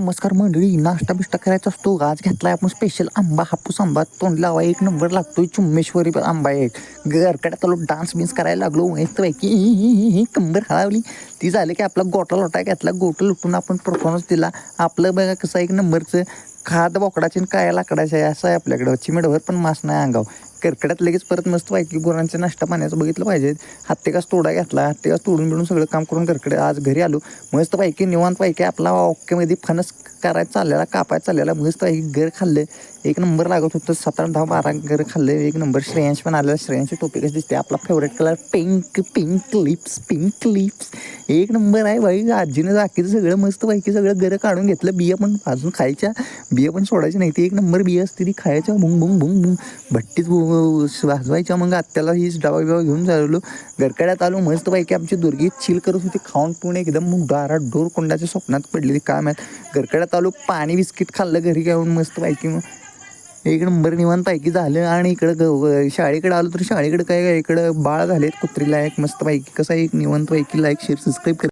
नमस्कार मंडळी नाश्ता बिष्टा करायचा असतो. आज घेतलाय आपण स्पेशल आंबा हापूस आंबा. तोंड लावा एक नंबर लागतोय. चुम्मेश्वरी आंबा एक गरकड्यात आलो डान्स बिन्स करायला लागलो. मस्त पैकी हि- कंबर हळावली. ती झाली की आपला गोटा लोटा घेतला. गोटा लुटून आपण परफॉर्मन्स दिला. आपलं बघा कसं एक नंबरचं खाद बोकडाचे आणि काय लाकडाचे आहे. असं आहे आपल्याकडं. चिमेडवर पण मास नाही अंगाव करकड्यात लगेच परत मस्त पैकी गुरांचा नाश्ता पाण्याचं बघितलं पाहिजे. हत्तेकास तोडा घेतला हत्तेकास तोडून बिडून सगळं काम करून करकडे आज घरी आलो. मस्त पैकी निवांत पैकी आपला ओकेमध्ये फणस करायचं चाललेला कापायचं चाललेला मस्त पैकी घर खाल्लं. एक नंबर लागत होतं सात आठ दहा बारा घर खाल्लं. एक नंबर श्रेयांश पण आलेला. श्रेयांशी टोपी कशी दिसते? आपला favourite colour pink pink lips pink lips एक नंबर आहे बाई. आजीनं बाकीचं सगळं मस्त पैकी सगळं घर काढून घेतलं. बिया पण अजून खायच्या. बिया पण सोडायच्या नाही. ती एक नंबर बिया असते ती खायच्या. बुंग भुंग बुंग बुंग भट्टीत वाजवायच्या मग आत्याला हीच डावा बिवा घेऊन झालो गरकड्यात आलो मस्त पैकी आमची दुर्गी चिल करत होती. खाऊन पिऊन एकदम गारा डोर कोंडाच्या स्वप्नात पडलेली काय आहेत गरकड्यात आलो पाणी बिस्किट खाल्लं घरी घेऊन मस्त पैकी मग. एक नंबर निवान पैकी झालं आणि इकडं ग- शाळेकडे आलो तर शाळेकडे काय काय इकडं बाळ झालेत कुत्रीला एक मस्त पैकी कसं आहे एक निवांत पैकी लाईक शेअर सबस्क्राईब